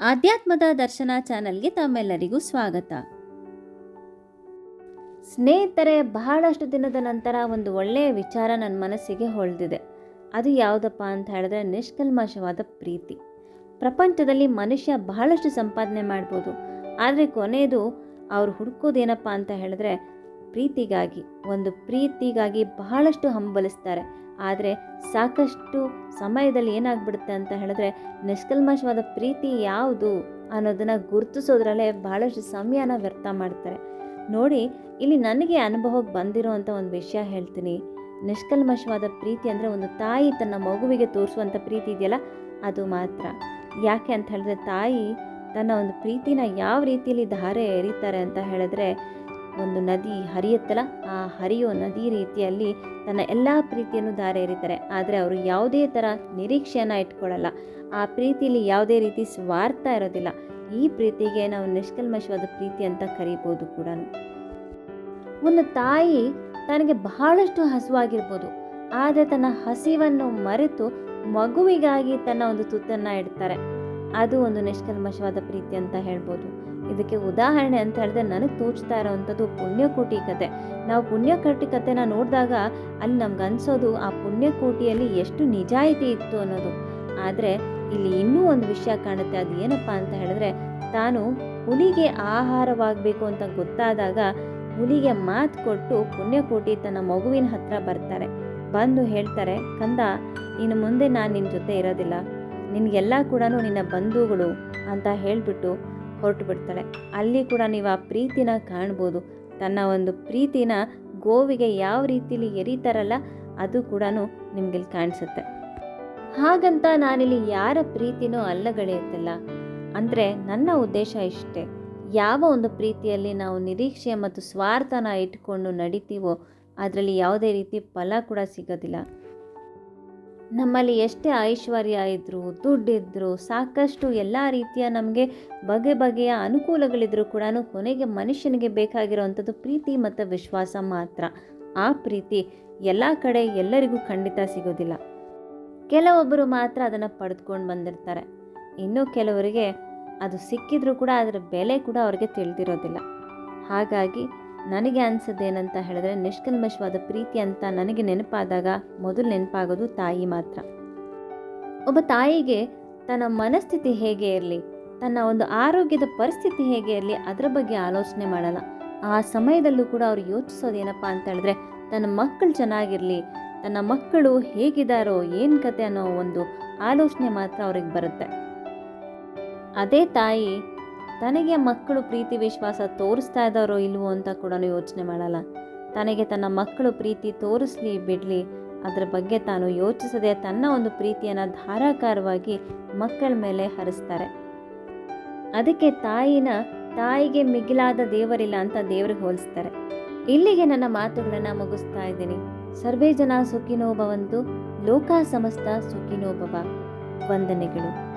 ಆಧ್ಯಾತ್ಮದ ದರ್ಶನ ಚಾನೆಲ್ಗೆ ತಮ್ಮೆಲ್ಲರಿಗೂ ಸ್ವಾಗತ. ಸ್ನೇಹಿತರೆ, ಬಹಳಷ್ಟು ದಿನದ ನಂತರ ಒಂದು ಒಳ್ಳೆಯ ವಿಚಾರ ನನ್ನ ಮನಸ್ಸಿಗೆ ಹೊಳೆದಿದೆ. ಅದು ಯಾವುದಪ್ಪ ಅಂತ ಹೇಳಿದ್ರೆ ನಿಷ್ಕಲ್ಮಶವಾದ ಪ್ರೀತಿ. ಪ್ರಪಂಚದಲ್ಲಿ ಮನುಷ್ಯ ಬಹಳಷ್ಟು ಸಂಪಾದನೆ ಮಾಡ್ಬೋದು. ಆದರೆ ಕೊನೆಯದು ಅವ್ರು ಹುಡುಕೋದೇನಪ್ಪ ಅಂತ ಹೇಳಿದ್ರೆ ಪ್ರೀತಿಗಾಗಿ, ಒಂದು ಪ್ರೀತಿಗಾಗಿ ಬಹಳಷ್ಟು ಹಂಬಲಿಸ್ತಾರೆ. ಆದರೆ ಸಾಕಷ್ಟು ಸಮಯದಲ್ಲಿ ಏನಾಗ್ಬಿಡುತ್ತೆ ಅಂತ ಹೇಳಿದ್ರೆ ನಿಷ್ಕಲ್ಮಶವಾದ ಪ್ರೀತಿ ಯಾವುದು ಅನ್ನೋದನ್ನು ಗುರುತಿಸೋದ್ರಲ್ಲೇ ಬಹಳಷ್ಟು ಸಮಯನ ವ್ಯರ್ಥ ಮಾಡ್ತಾರೆ. ನೋಡಿ, ಇಲ್ಲಿ ನನಗೆ ಅನುಭವಕ್ಕೆ ಬಂದಿರುವಂಥ ಒಂದು ವಿಷಯ ಹೇಳ್ತೀನಿ. ನಿಷ್ಕಲ್ಮಶವಾದ ಪ್ರೀತಿ ಅಂದರೆ ಒಂದು ತಾಯಿ ತನ್ನ ಮಗುವಿಗೆ ತೋರಿಸುವಂಥ ಪ್ರೀತಿ ಇದೆಯಲ್ಲ, ಅದು ಮಾತ್ರ. ಯಾಕೆ ಅಂತ ಹೇಳಿದ್ರೆ ತಾಯಿ ತನ್ನ ಒಂದು ಪ್ರೀತಿನ ಯಾವ ರೀತಿಯಲ್ಲಿ ಧಾರೆ ಎರಿತಾರೆ ಅಂತ ಹೇಳಿದ್ರೆ ಒಂದು ನದಿ ಹರಿಯುತ್ತಲ್ಲ, ಆ ಹರಿಯೋ ನದಿ ರೀತಿಯಲ್ಲಿ ತನ್ನ ಎಲ್ಲ ಪ್ರೀತಿಯನ್ನು ಧಾರೆ ಎರಿತಾರೆ ಆದರೆ ಅವರು ಯಾವುದೇ ಥರ ನಿರೀಕ್ಷೆಯನ್ನು ಇಟ್ಕೊಳ್ಳಲ್ಲ. ಆ ಪ್ರೀತಿಯಲ್ಲಿ ಯಾವುದೇ ರೀತಿ ಸ್ವಾರ್ಥ ಇರೋದಿಲ್ಲ. ಈ ಪ್ರೀತಿಗೆ ನಾವು ನಿಷ್ಕಲ್ಮಶವಾದ ಪ್ರೀತಿ ಅಂತ ಕರೀಬೋದು ಕೂಡ. ಒಂದು ತಾಯಿ ತನಗೆ ಬಹಳಷ್ಟು ಹಸುವಾಗಿರ್ಬೋದು. ಆದರೆ ತನ್ನ ಹಸಿವನ್ನು ಮರೆತು ಮಗುವಿಗಾಗಿ ತನ್ನ ಒಂದು ತುತ್ತನ್ನು ಇಡ್ತಾರೆ. ಅದು ಒಂದು ನಿಷ್ಕಲ್ಮಶವಾದ ಪ್ರೀತಿ ಅಂತ ಹೇಳ್ಬೋದು. ಇದಕ್ಕೆ ಉದಾಹರಣೆ ಅಂತ ಹೇಳಿದ್ರೆ ನನಗೆ ತೋಚ್ತಾ ಇರೋವಂಥದ್ದು ಪುಣ್ಯಕೋಟಿ ಕತೆ. ನಾವು ಪುಣ್ಯಕೋಟಿ ಕತೆನ ನೋಡಿದಾಗ ಅಲ್ಲಿ ನಮ್ಗೆ ಅನ್ಸೋದು ಆ ಪುಣ್ಯಕೋಟಿಯಲ್ಲಿ ಎಷ್ಟು ನಿಜಾಯಿತಿ ಇತ್ತು ಅನ್ನೋದು. ಆದರೆ ಇಲ್ಲಿ ಇನ್ನೂ ಒಂದು ವಿಷಯ ಕಾಣುತ್ತೆ, ಅದು ಏನಪ್ಪ ಅಂತ ಹೇಳಿದ್ರೆ ತಾನು ಹುಲಿಗೆ ಆಹಾರವಾಗಬೇಕು ಅಂತ ಗೊತ್ತಾದಾಗ ಹುಲಿಗೆ ಮಾತು ಕೊಟ್ಟು ಪುಣ್ಯಕೋಟಿ ತನ್ನ ಮಗುವಿನ ಹತ್ರ ಬರ್ತಾರೆ. ಬಂದು ಹೇಳ್ತಾರೆ, ಕಂದ, ಇನ್ನು ಮುಂದೆ ನಾನು ನಿನ್ನ ಜೊತೆ ಇರೋದಿಲ್ಲ. ನಿನಗೆಲ್ಲ ಕೂಡ ನಿನ್ನ ಬಂಧುಗಳು, ಅಂತ ಹೇಳಿಬಿಟ್ಟು ಹೊರಟು ಬಿಡ್ತಾಳೆ ಅಲ್ಲಿ ಕೂಡ ನೀವು ಆ ಪ್ರೀತಿನ ಕಾಣ್ಬೋದು. ತನ್ನ ಒಂದು ಪ್ರೀತಿನ ಗೋವಿಗೆ ಯಾವ ರೀತಿಲಿ ಎರಿತಾರಲ್ಲ, ಅದು ಕೂಡ ನಿಮ್ಗೆ ಕಾಣಿಸುತ್ತೆ. ಹಾಗಂತ ನಾನಿಲ್ಲಿ ಯಾರ ಪ್ರೀತಿನೂ ಅಲ್ಲಗಳೆಯುತ್ತಲ್ಲ. ಅಂದರೆ ನನ್ನ ಉದ್ದೇಶ ಇಷ್ಟೇ. ಯಾವ ಒಂದು ಪ್ರೀತಿಯಲ್ಲಿ ನಾವು ನಿರೀಕ್ಷೆ ಮತ್ತು ಸ್ವಾರ್ಥನ ಇಟ್ಕೊಂಡು ನಡಿತೀವೋ, ಅದರಲ್ಲಿ ಯಾವುದೇ ರೀತಿ ಫಲ ಕೂಡ ಸಿಗೋದಿಲ್ಲ. ನಮ್ಮಲ್ಲಿ ಎಷ್ಟೇ ಐಶ್ವರ್ಯ ಇದ್ದರೂ ದುಡ್ಡಿದ್ದರೂ ಸಾಕಷ್ಟು ಎಲ್ಲ ರೀತಿಯ ನಮಗೆ ಬಗೆ ಬಗೆಯ ಅನುಕೂಲಗಳಿದ್ದರೂ ಕೂಡ ಕೊನೆಗೆ ಮನುಷ್ಯನಿಗೆ ಬೇಕಾಗಿರುವಂಥದ್ದು ಪ್ರೀತಿ ಮತ್ತು ವಿಶ್ವಾಸ ಮಾತ್ರ. ಆ ಪ್ರೀತಿ ಎಲ್ಲ ಕಡೆ ಎಲ್ಲರಿಗೂ ಖಂಡಿತ ಸಿಗೋದಿಲ್ಲ. ಕೆಲವೊಬ್ಬರು ಮಾತ್ರ ಅದನ್ನು ಪಡೆದುಕೊಂಡು ಬಂದಿರ್ತಾರೆ. ಇನ್ನು ಕೆಲವರಿಗೆ ಅದು ಸಿಕ್ಕಿದ್ರೂ ಕೂಡ ಅದರ ಬೆಲೆ ಕೂಡ ಅವ್ರಿಗೆ ತಿಳಿದಿರೋದಿಲ್ಲ. ಹಾಗಾಗಿ ನನಗೆ ಅನ್ಸೋದೇನಂತ ಹೇಳಿದ್ರೆ, ನಿಷ್ಕಲ್ಮಶವಾದ ಪ್ರೀತಿ ಅಂತ ನನಗೆ ನೆನಪಾದಾಗ ಮೊದಲು ನೆನಪಾಗೋದು ತಾಯಿ ಮಾತ್ರ. ಒಬ್ಬ ತಾಯಿಗೆ ತನ್ನ ಮನಸ್ಥಿತಿ ಹೇಗೆ ಇರಲಿ, ತನ್ನ ಒಂದು ಆರೋಗ್ಯದ ಪರಿಸ್ಥಿತಿ ಹೇಗೆ ಇರಲಿ, ಅದರ ಬಗ್ಗೆ ಆಲೋಚನೆ ಮಾಡಲ್ಲ. ಆ ಸಮಯದಲ್ಲೂ ಕೂಡ ಅವ್ರು ಯೋಚಿಸೋದೇನಪ್ಪ ಅಂತ ಹೇಳಿದ್ರೆ, ತನ್ನ ಮಕ್ಕಳು ಚೆನ್ನಾಗಿರಲಿ, ತನ್ನ ಮಕ್ಕಳು ಹೇಗಿದ್ದಾರೋ, ಏನು ಕತೆ ಅನ್ನೋ ಒಂದು ಆಲೋಚನೆ ಮಾತ್ರ ಅವ್ರಿಗೆ ಬರುತ್ತೆ. ಅದೇ ತಾಯಿ ತನಗೆ ಮಕ್ಕಳು ಪ್ರೀತಿ ವಿಶ್ವಾಸ ತೋರಿಸ್ತಾ ಇದ್ದಾರೋ ಇಲ್ವೋ ಅಂತ ಕೂಡ ಯೋಚನೆ ಮಾಡಲ್ಲ. ತನಗೆ ತನ್ನ ಮಕ್ಕಳು ಪ್ರೀತಿ ತೋರಿಸ್ಲಿ, ಬಿಡಲಿ, ಅದರ ಬಗ್ಗೆ ತಾನು ಯೋಚಿಸದೆ ತನ್ನ ಒಂದು ಪ್ರೀತಿಯನ್ನು ಧಾರಾಕಾರವಾಗಿ ಮಕ್ಕಳ ಮೇಲೆ ಹರಿಸ್ತಾರೆ. ಅದಕ್ಕೆ ತಾಯಿನ, ತಾಯಿಗೆ ಮಿಗಿಲಾದ ದೇವರಿಲ್ಲ ಅಂತ ದೇವರಿಗೆ ಹೋಲಿಸ್ತಾರೆ. ಇಲ್ಲಿಗೆ ನನ್ನ ಮಾತುಗಳನ್ನು ಮುಗಿಸ್ತಾ ಇದ್ದೀನಿ. ಸರ್ವೇ ಜನ ಸುಖಿನೋಭವಂತು, ಲೋಕ ಸಮಸ್ತ ಸುಖಿನೋಭವ. ವಂದನೆಗಳು.